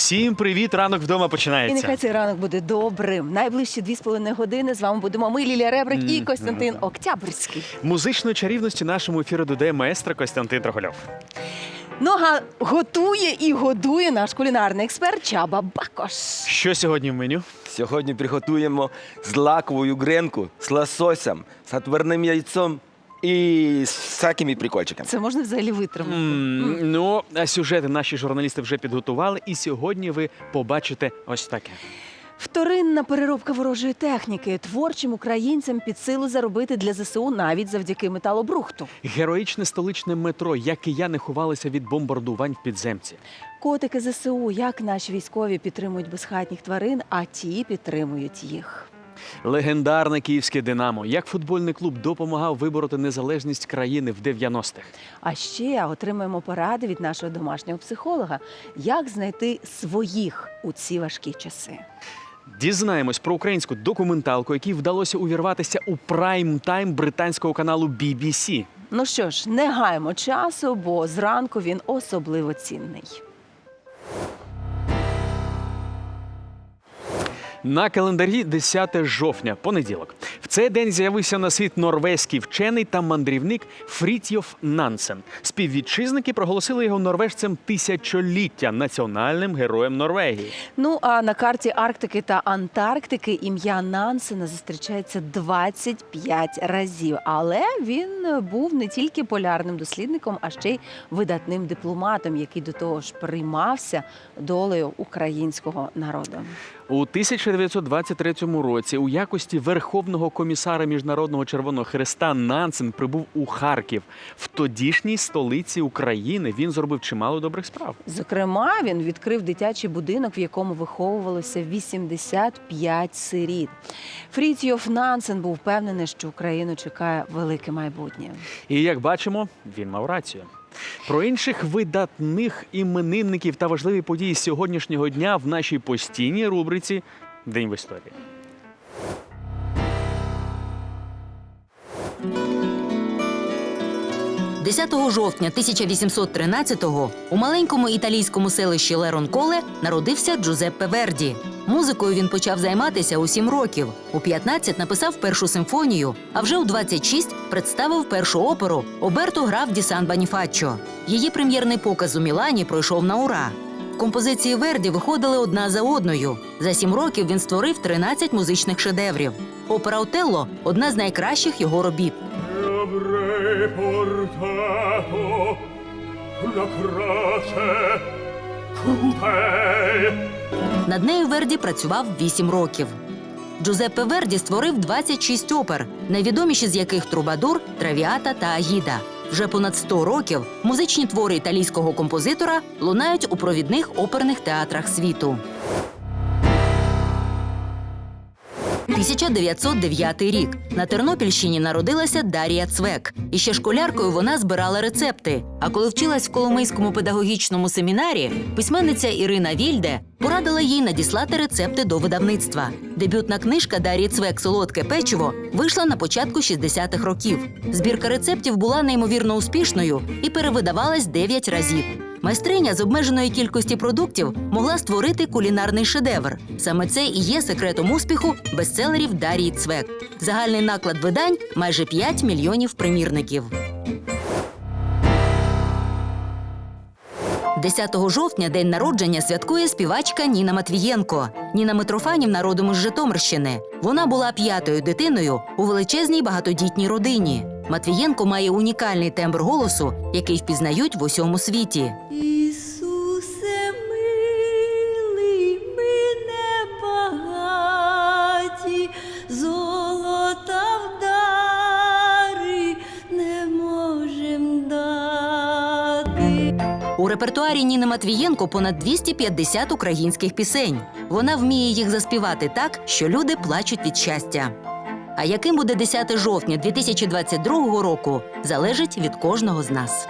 Всім привіт! Ранок вдома І починається. нехай цей ранок буде добрим. Найближчі дві з половиною години з вами будемо ми, Лілія Ребрик і Костянтин Октябрьський. Музичної чарівності нашому ефіру додає маестро Костянтин Трогольов. Нога готує і годує наш кулінарний експерт Чаба Бакош. Що сьогодні в меню? Сьогодні приготуємо злакову гренку з лососем, з отварним яйцом і з всякими прикольчиками. Це можна взагалі витримати. М, Ну, а сюжети наші журналісти вже підготували, і сьогодні ви побачите ось таке. Вторинна переробка ворожої техніки творчим українцям під силу заробити для ЗСУ навіть завдяки металобрухту. Героїчне столичне метро, як кияни ховалися від бомбардувань в підземці. Котики ЗСУ, як наші військові підтримують безхатніх тварин, а ті підтримують їх. Легендарне київське Динамо, як футбольний клуб допомагав вибороти незалежність країни в 90-х. А ще отримаємо поради від нашого домашнього психолога, як знайти своїх у ці важкі часи. Дізнаємось про українську документалку, якій вдалося увірватися у прайм-тайм британського каналу BBC. Ну що ж, не гаємо часу, бо зранку він особливо цінний. На календарі 10 жовтня, понеділок. В цей день з'явився на світ норвезький вчений та мандрівник Фрітьоф Нансен. Співвітчизники проголосили його норвежцем тисячоліття національним героєм Норвегії. Ну а на карті Арктики та Антарктики ім'я Нансена зустрічається 25 разів. Але він був не тільки полярним дослідником, а ще й видатним дипломатом, який до того ж приймався долею українського народу. У 1923 році у якості Верховного комісара Міжнародного Червоного Хреста Нансен прибув у Харків. В тодішній столиці України він зробив чимало добрих справ. Зокрема, він відкрив дитячий будинок, в якому виховувалося 85 сиріт. Фрітьйоф Нансен був впевнений, що Україну чекає велике майбутнє. І як бачимо, він мав рацію. Про інших видатних іменинників та важливі події сьогоднішнього дня в нашій постійній рубриці День в історії. – 10 жовтня 1813-го у маленькому італійському селищі Леронколе народився Джузеппе Верді. Музикою він почав займатися у 7 років. У 15 написав першу симфонію, а вже у 26 представив першу оперу Оберто граф ді Сан Баніфаччо. Її прем'єрний показ у Мілані пройшов на ура. Композиції Верді виходили одна за одною. За сім років він створив 13 музичних шедеврів. Опера Отелло одна з найкращих його робіт. Avrei portato la croce crudel Над нею Верді працював 8 років. Джузеппе Верді створив 26 опер, найвідоміші з яких Трубадур, Травіата та Агіда. Вже понад 100 років музичні твори італійського композитора лунають у провідних оперних театрах світу. 1909 рік на Тернопільщині народилася Дар'я Цвек. І ще школяркою вона збирала рецепти. А коли вчилась в Коломийському педагогічному семінарі, письменниця Ірина Вільде порадила їй надіслати рецепти до видавництва. Дебютна книжка Дар'ї Цвек Солодке печиво вийшла на початку 60-х років. Збірка рецептів була неймовірно успішною і перевидавалась 9 разів. Майстриня з обмеженої кількості продуктів могла створити кулінарний шедевр. Саме це і є секретом успіху бестселерів Дарії Цвек. Загальний наклад видань майже 5 мільйонів примірників. 10 жовтня день народження святкує співачка Ніна Матвієнко. Ніна Митрофанівна родом із Житомирщини. Вона була п'ятою дитиною у величезній багатодітній родині. Матвієнко має унікальний тембр голосу, який впізнають в усьому світі. Ісусе милий, ми небагаті, золота вдари не можем дати. У репертуарі Ніни Матвієнко понад 250 українських пісень. Вона вміє їх заспівати так, що люди плачуть від щастя. А яким буде 10 жовтня 2022 року, залежить від кожного з нас.